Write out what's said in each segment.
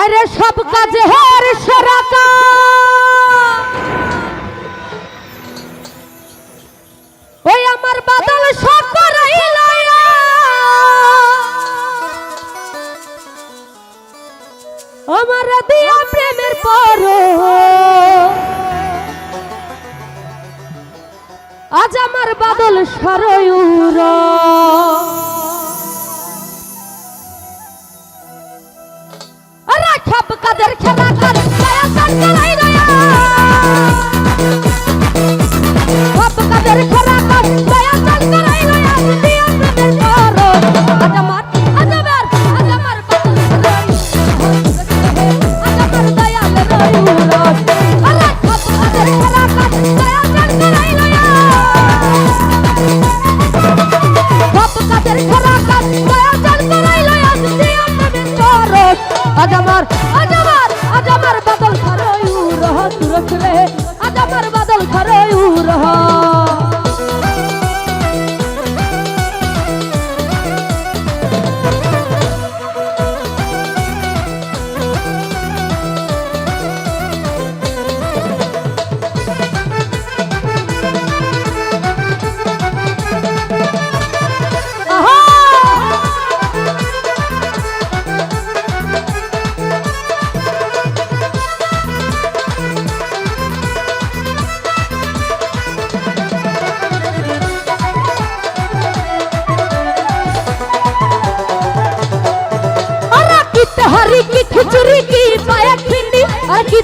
আরে সব কাজে হের আরে খাপ কাদের খেলা কর। আজ আমার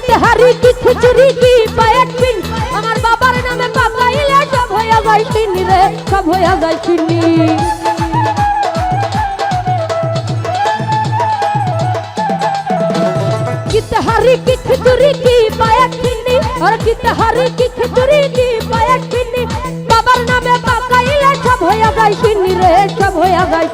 अरे कित हरी की खिचड़ी की पायक पिंड আমার বাবার নামে পাকাইলে সব হইয়া যায় চিনি রে সব হইয়া যায় চিনি कित हरी की खिचड़ी की पायक पिंडी और कित हरी की खिचड़ी की पायक पिंडी বাবার নামে পাকাইলে সব হইয়া যায় চিনি রে সব হইয়া যায়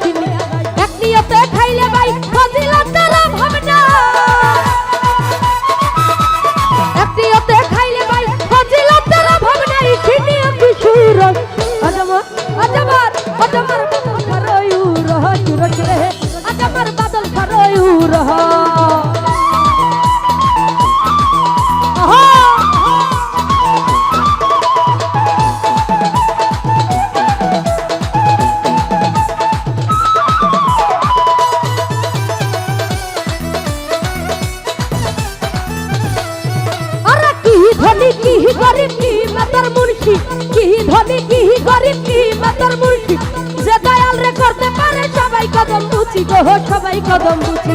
কি গরিব কি মাতার মুর্শি কি ধনী, কি গরিব কি মাতার মুর্শি যে দয়াল রে করতে পারে সবাই কদম বুঝি গো, সবাই কদম বুঝি।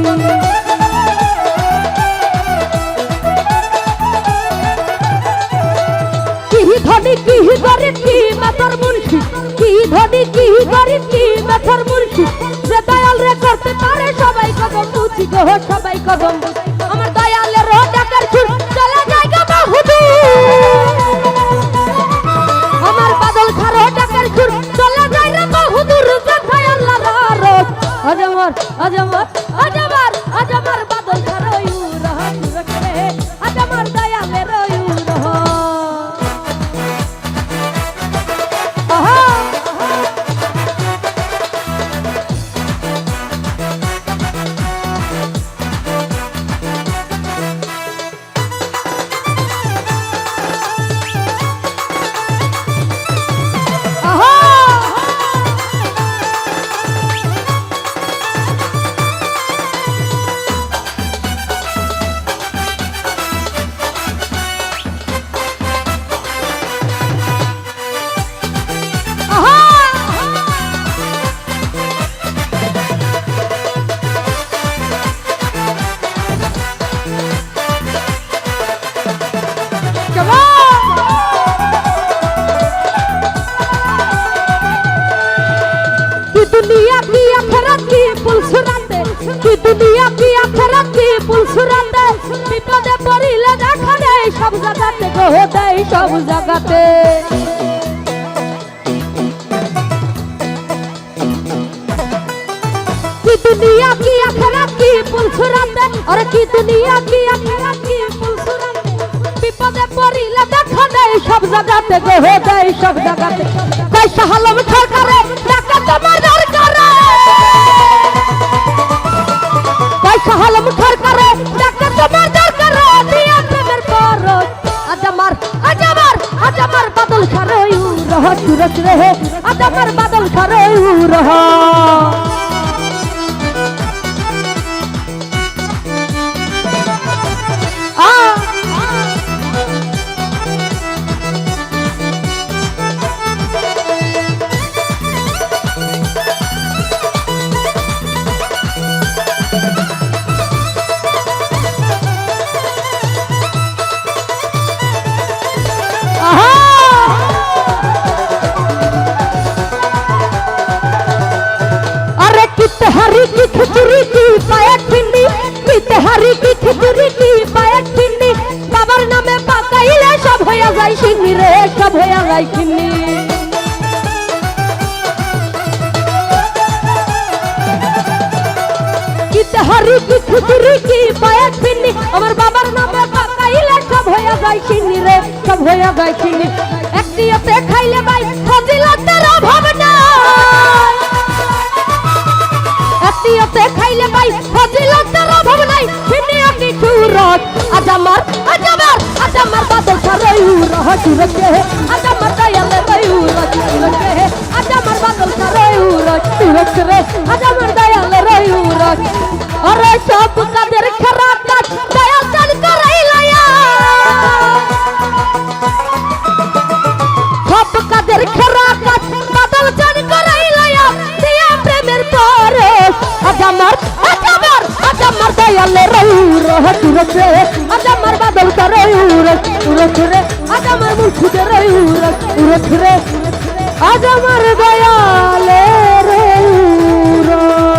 ধনী, কি গরিব কি মাতার মুর্শি কি ধনী, কি গরিব কি মাতার মুর্শি যে দয়াল রে করতে পারে সবাই কদম বুঝি গো, সবাই কদম বুঝি। আখেরাতি পুলসুরাতে তুই দুনিয়া কি আখেরাতি পুলসুরাতে বিপদে পড়িলে দেখা দেয় সব জায়গাতে, গ্রহ দেয় সব জায়গাতে। কি দুনিয়া কি আখেরাতি পুলসুরাতে আরে কি দুনিয়া কি আখেরাতি পুলসুরাতে বিপদে পড়িলে দেখা দেয় সব জায়গাতে, গ্রহ দেয় সব জায়গাতে। কয় সাহালম সরকারে, টাকা তোমার দরকার। রহ সুরজ রে আজ আমার বাদল সারে রহ। দিতে হারি কি খিচুড়ি কি পায়ের চিন্নি বাবার নামে পাকাইলে সব হইয়া যায় সিন্নি রে, সব হইয়া যায় চিন্নি হারি কি খুচুরি কি পায়ের চিন্নি আমার বাবার নামে পাকাইলে সব হইয়া যায় চিন্নি রে, সব হইয়া যায় চিন্নি একটিতে খাইলে বাই রহ সুরকে আজ আমার দয়ালে রয়ু রস সুরকে আজ আমার বাদল সারে রস সুরক রে আজ আমার দয়ালে রয়ু রস আরে আমার দয়ালে রৌর রহ তুরছে আজ আমার বাদল করে উরস উরস রে আজ আমার মুখুদে রৌর রস রে আজ আমার দয়া